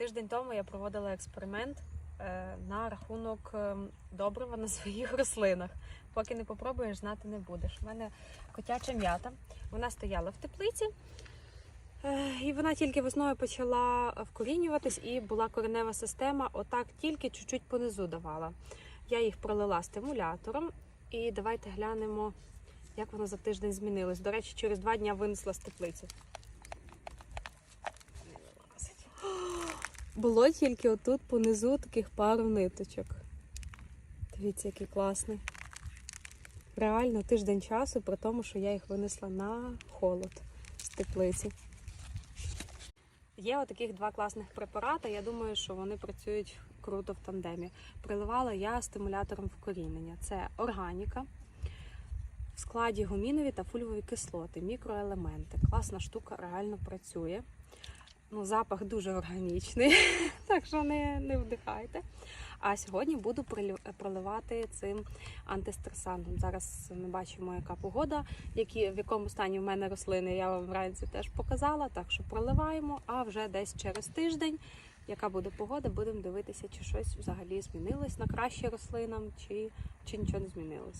Тиждень тому я проводила експеримент е, на рахунок е, добрива на своїх рослинах. Поки не попробуєш, знати не будеш. У мене котяча м'ята. Вона стояла в теплиці, е, і вона тільки весною почала вкорінюватись, і була коренева система, отак тільки чуть-чуть понизу давала. Я їх пролила стимулятором, і давайте глянемо, як воно за тиждень змінилось. До речі, через два дні винесла з теплиці. Не вилазить. Було тільки отут понизу таких пару ниточок. Дивіться, який класний. Реально тиждень часу, при тому, що я їх винесла на холод з теплиці. Є отаких два класних препарати. Я думаю, що вони працюють круто в тандемі. Приливала я стимулятором вкорінення. Це органіка. В складі гумінові та фульвові кислоти, мікроелементи. Класна штука, реально працює. Ну, запах дуже органічний, так що не, не вдихайте. А сьогодні буду проливати цим антистресантом. Зараз ми бачимо, яка погода, які, в якому стані в мене рослини, я вам вранці теж показала. Так що проливаємо, а вже десь через тиждень, яка буде погода, будемо дивитися, чи щось взагалі змінилось на краще рослинам, чи, чи нічого не змінилось.